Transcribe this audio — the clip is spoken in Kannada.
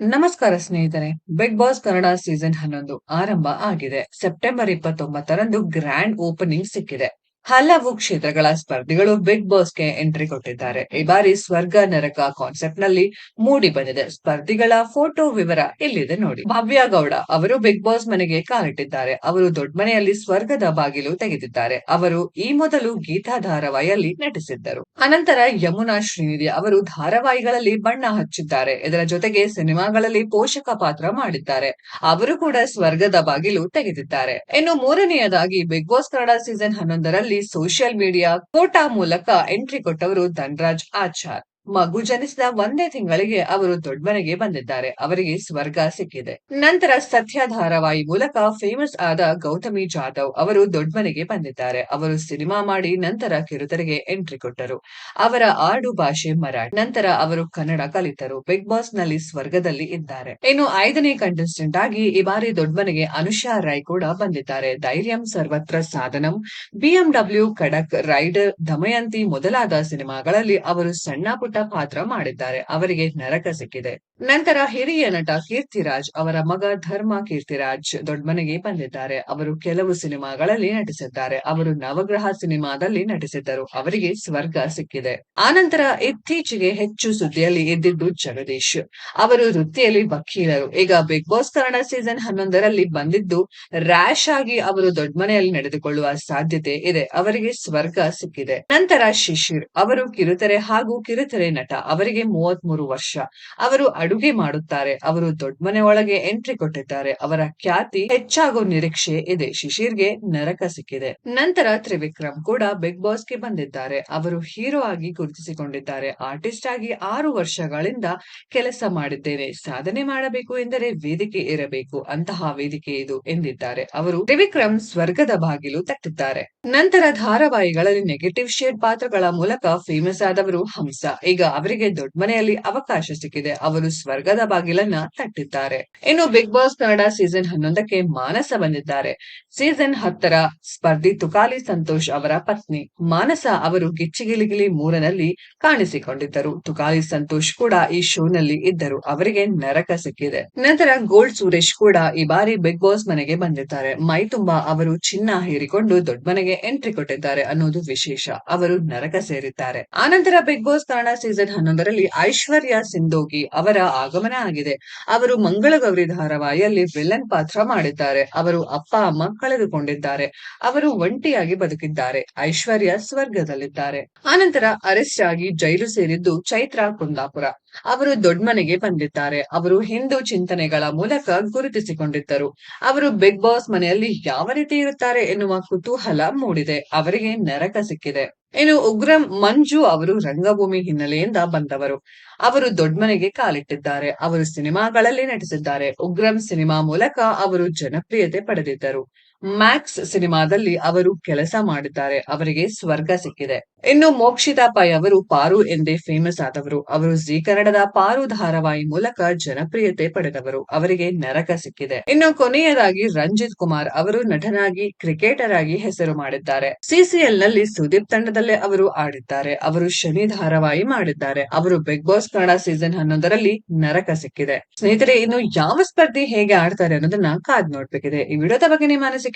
ನಮಸ್ಕಾರ ಸ್ನೇಹಿತರೆ ಬಿಗ್ ಬಾಸ್ ಕನ್ನಡ ಸೀಸನ್ ಹನ್ನೊಂದು ಆರಂಭ ಆಗಿದೆ. ಸೆಪ್ಟೆಂಬರ್ ಇಪ್ಪತ್ತೊಂಬತ್ತರಂದು ಗ್ರ್ಯಾಂಡ್ ಓಪನಿಂಗ್ ಸಿಕ್ಕಿದೆ. ಹಲವು ಕ್ಷೇತ್ರಗಳ ಸ್ಪರ್ಧಿಗಳು ಬಿಗ್ ಬಾಸ್ಗೆ ಎಂಟ್ರಿ ಕೊಟ್ಟಿದ್ದಾರೆ. ಈ ಬಾರಿ ಸ್ವರ್ಗ ನರಕ ಕಾನ್ಸೆಪ್ಟ್ನಲ್ಲಿ ಮೂಡಿ ಬಂದಿದೆ. ಸ್ಪರ್ಧಿಗಳ ಫೋಟೋ ವಿವರ ಇಲ್ಲಿದೆ ನೋಡಿ. ಭವ್ಯ ಗೌಡ ಅವರು ಬಿಗ್ ಬಾಸ್ ಮನೆಗೆ ಕಾಲಿಟ್ಟಿದ್ದಾರೆ. ಅವರು ದೊಡ್ಡ ಮನೆಯಲ್ಲಿ ಸ್ವರ್ಗದ ಬಾಗಿಲು ತೆಗೆದಿದ್ದಾರೆ. ಅವರು ಈ ಮೊದಲು ಗೀತಾ ಧಾರಾವಾಹಿಯಲ್ಲಿ ನಟಿಸಿದ್ದರು. ಅನಂತರ ಯಮುನಾ ಶ್ರೀನಿಧಿ ಅವರು ಧಾರಾವಾಹಿಗಳಲ್ಲಿ ಬಣ್ಣ ಹಚ್ಚಿದ್ದಾರೆ. ಇದರ ಜೊತೆಗೆ ಸಿನಿಮಾಗಳಲ್ಲಿ ಪೋಷಕ ಪಾತ್ರ ಮಾಡಿದ್ದಾರೆ. ಅವರು ಕೂಡ ಸ್ವರ್ಗದ ಬಾಗಿಲು ತೆಗೆದಿದ್ದಾರೆ. ಇನ್ನು ಮೂರನೆಯದಾಗಿ ಬಿಗ್ ಬಾಸ್ ಕನ್ನಡ ಸೀಸನ್ ಹನ್ನೊಂದರಲ್ಲಿ ಸೋಷಿಯಲ್ ಮೀಡಿಯಾ ಕೋಟಾ ಮೂಲಕ ಎಂಟ್ರಿ ಕೊಟ್ಟವರು ಧನ್ರಾಜ್ ಆಚಾರ್. ಮಗು ಜನಿಸಿದ ಒಂದೇ ತಿಂಗಳಿಗೆ ಅವರು ದೊಡ್ಡಮನೆಗೆ ಬಂದಿದ್ದಾರೆ. ಅವರಿಗೆ ಸ್ವರ್ಗ ಸಿಕ್ಕಿದೆ. ನಂತರ ಸತ್ಯ ಧಾರಾವಾಹಿ ಮೂಲಕ ಫೇಮಸ್ ಆದ ಗೌತಮಿ ಜಾಧವ್ ಅವರು ದೊಡ್ಡಮನೆಗೆ ಬಂದಿದ್ದಾರೆ. ಅವರು ಸಿನಿಮಾ ಮಾಡಿ ನಂತರ ಕಿರುತೆರೆಗೆ ಎಂಟ್ರಿ ಕೊಟ್ಟರು. ಅವರ ಆಡು ಭಾಷೆ ಮರಾಠಿ. ನಂತರ ಅವರು ಕನ್ನಡ ಕಲಿತರು. ಬಿಗ್ ಬಾಸ್ನಲ್ಲಿ ಸ್ವರ್ಗದಲ್ಲಿ ಇದ್ದಾರೆ. ಇನ್ನು ಐದನೇ ಕಂಟೆಸ್ಟೆಂಟ್ ಆಗಿ ಈ ಬಾರಿ ದೊಡ್ಡಮನೆಗೆ ಅನುಷಾ ರೈ ಕೂಡ ಬಂದಿದ್ದಾರೆ. ಧೈರ್ಯಂ ಸರ್ವತ್ರ ಸಾಧನಂ. ಬಿಎಂಡಬ್ಲ್ಯೂ ಖಡಕ್ ರೈಡರ್ ದಮಯಂತಿ ಮೊದಲಾದ ಸಿನಿಮಾಗಳಲ್ಲಿ ಅವರು ಸಣ್ಣ ಪುಟ್ಟ ಪಾತ್ರ ಮಾಡಿದ್ದಾರೆ. ಅವರಿಗೆ ನರಕ ಸಿಕ್ಕಿದೆ. ನಂತರ ಹಿರಿಯ ನಟ ಕೀರ್ತಿರಾಜ್ ಅವರ ಮಗ ಧರ್ಮ ಕೀರ್ತಿರಾಜ್ ದೊಡ್ಡಮನೆಗೆ ಬಂದಿದ್ದಾರೆ. ಅವರು ಕೆಲವು ಸಿನಿಮಾಗಳಲ್ಲಿ ನಟಿಸಿದ್ದಾರೆ. ಅವರು ನವಗ್ರಹ ಸಿನಿಮಾದಲ್ಲಿ ನಟಿಸಿದ್ದರು. ಅವರಿಗೆ ಸ್ವರ್ಗ ಸಿಕ್ಕಿದೆ. ಆನಂತರ ಇತ್ತೀಚೆಗೆ ಹೆಚ್ಚು ಸುದ್ದಿಯಲ್ಲಿ ಇದ್ದಿದ್ದು ಜಗದೀಶ್. ಅವರು ವೃತ್ತಿಯಲ್ಲಿ ವಕೀಲರು. ಈಗ ಬಿಗ್ ಬಾಸ್ ಕನ್ನಡ ಸೀಸನ್ ಹನ್ನೊಂದರಲ್ಲಿ ಬಂದಿದ್ದು ರ್ಯಾಶ್ ಆಗಿ ಅವರು ದೊಡ್ಡಮನೆಯಲ್ಲಿ ನಡೆದುಕೊಳ್ಳುವ ಸಾಧ್ಯತೆ ಇದೆ. ಅವರಿಗೆ ಸ್ವರ್ಗ ಸಿಕ್ಕಿದೆ. ನಂತರ ಶಿಶಿರ್. ಅವರು ಕಿರುತೆರೆ ಹಾಗೂ ಕಿರುತೆರೆ ನಟ. ಅವರಿಗೆ ಮೂವತ್ ಮೂರು ವರ್ಷ. ಅವರು ಅಡುಗೆ ಮಾಡುತ್ತಾರೆ. ಅವರು ದೊಡ್ಡ ಮನೆ ಒಳಗೆ ಎಂಟ್ರಿ ಕೊಟ್ಟಿದ್ದಾರೆ. ಅವರ ಖ್ಯಾತಿ ಹೆಚ್ಚಾಗೋ ನಿರೀಕ್ಷೆ ಇದೆ. ಶಿಶಿರ್ಗೆ ನರಕ ಸಿಕ್ಕಿದೆ. ನಂತರ ತ್ರಿವಿಕ್ರಮ್ ಕೂಡ ಬಿಗ್ ಬಾಸ್ಗೆ ಬಂದಿದ್ದಾರೆ. ಅವರು ಹೀರೋ ಆಗಿ ಗುರುತಿಸಿಕೊಂಡಿದ್ದಾರೆ. ಆರ್ಟಿಸ್ಟ್ ಆಗಿ ಆರು ವರ್ಷಗಳಿಂದ ಕೆಲಸ ಮಾಡಿದ್ದೇನೆ. ಸಾಧನೆ ಮಾಡಬೇಕು ಎಂದರೆ ವೇದಿಕೆ ಇರಬೇಕು. ಅಂತಹ ವೇದಿಕೆ ಇದು ಎಂದಿದ್ದಾರೆ. ಅವರು ತ್ರಿವಿಕ್ರಮ್ ಸ್ವರ್ಗದ ಬಾಗಿಲು ತಟ್ಟಿದ್ದಾರೆ. ನಂತರ ಧಾರಾವಾಹಿಗಳಲ್ಲಿ ನೆಗೆಟಿವ್ ಶೇಡ್ ಪಾತ್ರಗಳ ಮೂಲಕ ಫೇಮಸ್ ಆದವರು ಹಂಸ. ಈಗ ಅವರಿಗೆ ದೊಡ್ಡ ಮನೆಯಲ್ಲಿ ಅವಕಾಶ ಸಿಕ್ಕಿದೆ. ಅವರು ಸ್ವರ್ಗದ ಬಾಗಿಲನ್ನ ತಟ್ಟಿದ್ದಾರೆ. ಇನ್ನು ಬಿಗ್ ಬಾಸ್ ಕನ್ನಡ ಸೀಸನ್ ಹನ್ನೊಂದಕ್ಕೆ ಮಾನಸ ಬಂದಿದ್ದಾರೆ. ಸೀಸನ್ ಹತ್ತರ ಸ್ಪರ್ಧಿ ತುಕಾಲಿ ಸಂತೋಷ್ ಅವರ ಪತ್ನಿ. ಮಾನಸ ಅವರು ಗಿಚ್ಚಿಗಿಲಿಗಿಲಿ ಮೂರನಲ್ಲಿ ಕಾಣಿಸಿಕೊಂಡಿದ್ದರು. ತುಕಾಲಿ ಸಂತೋಷ್ ಕೂಡ ಈ ಶೋನಲ್ಲಿ ಇದ್ದರು. ಅವರಿಗೆ ನರಕ ಸಿಕ್ಕಿದೆ. ನಂತರ ಗೋಲ್ಡ್ ಸುರೇಶ್ ಕೂಡ ಈ ಬಾರಿ ಬಿಗ್ ಬಾಸ್ ಮನೆಗೆ ಬಂದಿದ್ದಾರೆ. ಮೈ ತುಂಬಾ ಅವರು ಚಿನ್ನ ಹೇರಿಕೊಂಡು ದೊಡ್ಡ ಮನೆಗೆ ಎಂಟ್ರಿ ಕೊಟ್ಟಿದ್ದಾರೆ ಅನ್ನೋದು ವಿಶೇಷ. ಅವರು ನರಕ ಸೇರಿದ್ದಾರೆ. ಆನಂತರ ಬಿಗ್ ಬಾಸ್ ಕನ್ನಡ ಸೀಸನ್ ಹನ್ನೊಂದರಲ್ಲಿ ಐಶ್ವರ್ಯ ಸಿಂಧೋಗಿ ಅವರ ಆಗಮನ ಆಗಿದೆ. ಅವರು ಮಂಗಳಗೌರಿ ಧಾರಾವಾಹಿಯಲ್ಲಿ ವಿಲನ್ ಪಾತ್ರ ಮಾಡಿದ್ದಾರೆ. ಅವರು ಅಪ್ಪ, ಅಮ್ಮ ಕಳೆದುಕೊಂಡಿದ್ದಾರೆ. ಅವರು ಒಂಟಿಯಾಗಿ ಬದುಕಿದ್ದಾರೆ. ಐಶ್ವರ್ಯ ಸ್ವರ್ಗದಲ್ಲಿದ್ದಾರೆ. ಆನಂತರ ಅರೆಸ್ಟ್ ಆಗಿ ಜೈಲು ಸೇರಿದ್ದು ಚೈತ್ರ ಕುಂದಾಪುರ. ಅವರು ದೊಡ್ಮನೆಗೆ ಬಂದಿದ್ದಾರೆ. ಅವರು ಹಿಂದೂ ಚಿಂತನೆಗಳ ಮೂಲಕ ಗುರುತಿಸಿಕೊಂಡಿದ್ದರು. ಅವರು ಬಿಗ್ ಬಾಸ್ ಮನೆಯಲ್ಲಿ ಯಾವ ರೀತಿ ಇರುತ್ತಾರೆ ಎನ್ನುವ ಕುತೂಹಲ ಮೂಡಿದೆ. ಅವರಿಗೆ ನರಕ ಸಿಕ್ಕಿದೆ. ಇನ್ನು ಉಗ್ರಂ ಮಂಜು ಅವರು ರಂಗಭೂಮಿ ಹಿನ್ನೆಲೆಯಿಂದ ಬಂದವರು. ಅವರು ದೊಡ್ಡಮನೆಗೆ ಕಾಲಿಟ್ಟಿದ್ದಾರೆ. ಅವರು ಸಿನಿಮಾಗಳಲ್ಲಿ ನಟಿಸಿದ್ದಾರೆ. ಉಗ್ರಂ ಸಿನಿಮಾ ಮೂಲಕ ಅವರು ಜನಪ್ರಿಯತೆ ಪಡೆದಿದ್ದರು. ಮ್ಯಾಕ್ಸ್ ಸಿನಿಮಾದಲ್ಲಿ ಅವರು ಕೆಲಸ ಮಾಡಿದ್ದಾರೆ. ಅವರಿಗೆ ಸ್ವರ್ಗ ಸಿಕ್ಕಿದೆ. ಇನ್ನು ಮೋಕ್ಷಿತಾ ಪೈ ಅವರು ಪಾರು ಎಂದೇ ಫೇಮಸ್ ಆದವರು. ಅವರು ಜೀ ಕನ್ನಡದ ಪಾರು ಧಾರಾವಾಹಿ ಮೂಲಕ ಜನಪ್ರಿಯತೆ ಪಡೆದವರು. ಅವರಿಗೆ ನರಕ ಸಿಕ್ಕಿದೆ. ಇನ್ನು ಕೊನೆಯದಾಗಿ ರಂಜಿತ್ ಕುಮಾರ್ ಅವರು ನಟನಾಗಿ ಕ್ರಿಕೆಟರ್ ಆಗಿ ಹೆಸರು ಮಾಡಿದ್ದಾರೆ. ಸಿಸಿಎಲ್ನಲ್ಲಿ ಸುದೀಪ್ ತಂಡದಲ್ಲೇ ಅವರು ಆಡಿದ್ದಾರೆ. ಅವರು ಶನಿ ಧಾರಾವಾಹಿ ಮಾಡಿದ್ದಾರೆ. ಅವರು ಬಿಗ್ ಬಾಸ್ ಕನ್ನಡ ಸೀಸನ್ ಹನ್ನೊಂದರಲ್ಲಿ ನರಕ ಸಿಕ್ಕಿದೆ. ಸ್ನೇಹಿತರೆ, ಇನ್ನು ಯಾವ ಸ್ಪರ್ಧಿ ಹೇಗೆ ಆಡ್ತಾರೆ ಅನ್ನೋದನ್ನ ಕಾದ್ ನೋಡ್ಬೇಕಿದೆ. ಈ ವಿಡಿಯೋದ ಬಗ್ಗೆ ನಿಮ್ಮ ಅನಿಸಿಕೆ